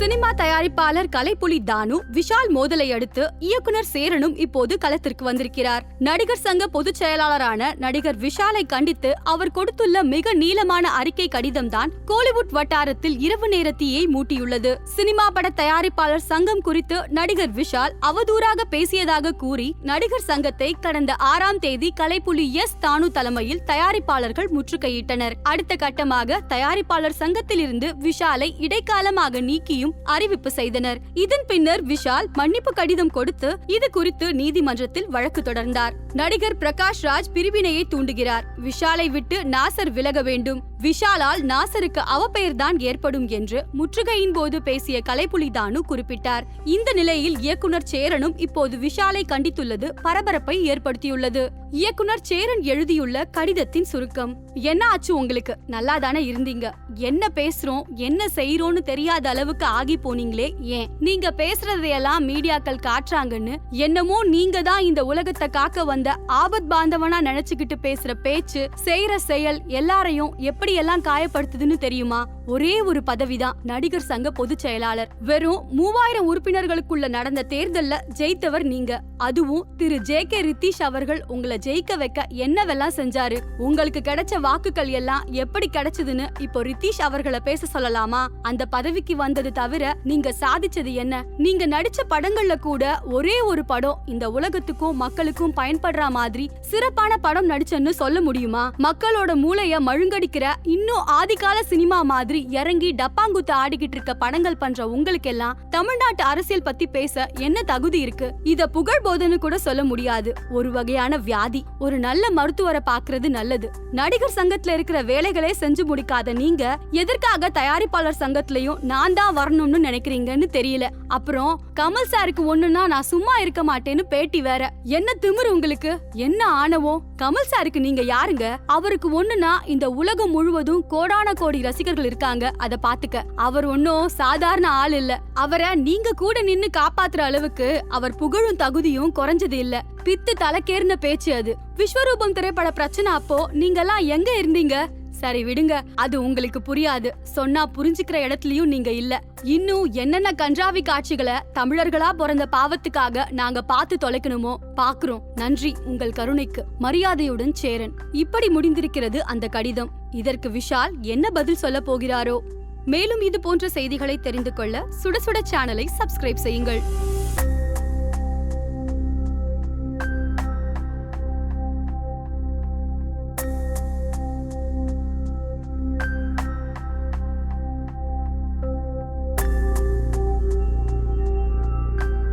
Cinema தயாரிப்பாளர் கலைப்புலி தானு விஷால் மோதலை அடுத்து இயக்குனர் சேரனும் இப்போது களத்திற்கு வந்திருக்கிறார். நடிகர் சங்க பொதுச் செயலாளரான நடிகர் விஷாலை கண்டித்து அவர் கொடுத்துள்ள மிக நீளமான அறிக்கை கடிதம் தான் கோலிவுட் வட்டாரத்தில் இரவு நேர தீயை மூட்டியுள்ளது. சினிமா பட தயாரிப்பாளர் சங்கம் குறித்து நடிகர் விஷால் அவதூறாக பேசியதாக கூறி நடிகர் சங்கத்தை கடந்த ஆறாம் தேதி கலைப்புலி எஸ். தானு தலைமையில் தயாரிப்பாளர்கள் முற்றுகையிட்டனர். அடுத்த கட்டமாக தயாரிப்பாளர் சங்கத்திலிருந்து விஷாலை இடைக்காலமாக நீக்கியும் அறிவிப்பு செய்தனர். இதன் பின்னர் விஷால் மன்னிப்பு கடிதம் கொடுத்து இது குறித்து நீதிமன்றத்தில் வழக்கு தொடர்ந்தார். நடிகர் பிரகாஷ் ராஜ் பிரிவினையை தூண்டுகிறார். விஷாலை விட்டு நாசர் விலக வேண்டும். விஷாலால் நாசருக்கு அவப்பெயர்தான் ஏற்படும் என்று முற்றுகையின் போது பேசிய கலைப்புலி தானு குறிப்பிட்டார். இந்த நிலையில் இயக்குனர் சேரனும் இப்போது விஷாலை கண்டித்துள்ளது பரபரப்பை ஏற்படுத்தியுள்ளது. இயக்குனர் சேரன் எழுதியுள்ள கடிதத்தின் சுருக்கம். என்ன ஆச்சு உங்களுக்கு? நல்லா தானே இருந்தீங்க. என்ன பேசுறோம்? என்ன செய்யறோம்னு தெரியாத அளவுக்கு ஆகி போனீங்களே ஏன்? நீங்க பேசுறதையெல்லாம் மீடியாக்கள் காட்டுறாங்கன்னு என்னமோ நீங்க தான் இந்த உலகத்தை காக்க வந்த ஆபத் பாந்தவனா நினைச்சுக்கிட்டு பேசுற பேச்சு செய்யற செயல் எல்லாரையும் எப்படி எல்லாம் காயப்படுத்துதுன்னு தெரியுமா? ஒரே ஒரு பதவிதான் நடிகர் சங்க பொதுச் செயலாளர். வெறும் மூவாயிரம் உறுப்பினர்களுக்குள்ள நடந்த தேர்தல்ல ஜெயித்தவர் நீங்க. அதுவும் திரு. ஜே. கே. ரித்தீஷ் அவர்கள் உங்களை ஜெயிக்க வைக்க என்னவெல்லாம் செஞ்சாரு? உங்களுக்கு கிடைச்ச வாக்குகள் எல்லாம் எப்படி கிடைச்சதுன்னு இப்போ ரித்தீஷ் அவர்களை பேச சொல்லலாமா? அந்த பதவிக்கு வந்தது தவிர நீங்க சாதிச்சது என்ன? நீங்க நடிச்ச படங்கள்ல கூட ஒரே ஒரு படம் இந்த உலகத்துக்கும் மக்களுக்கும் பயன்படுற மாதிரி சிறப்பான படம் நடிச்சேன்னு சொல்ல முடியுமா? மக்களோட மூளைய மழுங்கடிக்கிற இன்னும் ஆதிகால சினிமா மாதிரி இறங்கி டப்பாங்குத்து ஆடிக்கிட்டு இருக்க படங்கள் பண்ற உங்களுக்கெல்லாம் தமிழ்நாட்டு அரசியல் பத்தி பேச என்ன தகுதி இருக்கு? இத புகழ் போதன்னு கூட சொல்ல முடியாது. ஒரு வகையான வியாதி. ஒரு நல்ல மருத்துவரை பாக்குறது நல்லது. நடிகர் சங்கத்துல இருக்கிற வேலைகளே செஞ்சு முடிக்காத நீங்க எதற்காக தயாரிப்பாளர் சங்கத்திலயும் நான் தான் வரணும்னு நினைக்கிறீங்கன்னு தெரியல. அப்புறம் கமல் சாருக்கு ஒண்ணுன்னா நான் சும்மா இருக்க மாட்டேன்னு பேட்டி வேற. என்ன திமிரு உங்களுக்கு? என்ன ஆணவம்? கமல் சாருக்கு நீங்க யாருங்க? அவருக்கு ஒண்ணுனா இந்த உலகம் முழுவதும் கோடான கோடி ரசிகர்கள் இருக்காங்க அத பாத்துக்க. அவர் ஒன்னும் சாதாரண ஆள் இல்ல. அவரை நீங்க கூட நின்னு காப்பாத்துற அளவுக்கு அவர் புகழும் தகுதியும் குறைஞ்சது இல்ல. பித்து தலைக்கேர்ந்த பேச்சு அது. விஸ்வரூபம் திரைப்பட பிரச்சனை அப்போ நீங்கெல்லாம் எங்க இருந்தீங்க? சரி விடுங்க. அது உங்களுக்கு புரியாது. சொன்னா புரிஞ்சுக்கிற இடத்துலயும் நீங்க இல்ல. இன்னும் என்னென்ன கன்றாவி காட்சிகளை தமிழர்களா பிறந்த பாவத்துக்காக நாங்க பார்த்து தொலைக்கணுமோ? பாக்குறோம் நன்றி உங்கள் கருணைக்கு. மரியாதையுடன் சேரன். இப்படி முடிந்திருக்கிறது அந்த கடிதம். இதற்கு விஷால் என்ன பதில் சொல்ல போகிறாரோ? மேலும் இது போன்ற செய்திகளை தெரிந்து கொள்ள சுட சுட சேனலை சப்ஸ்கிரைப் செய்யுங்கள்.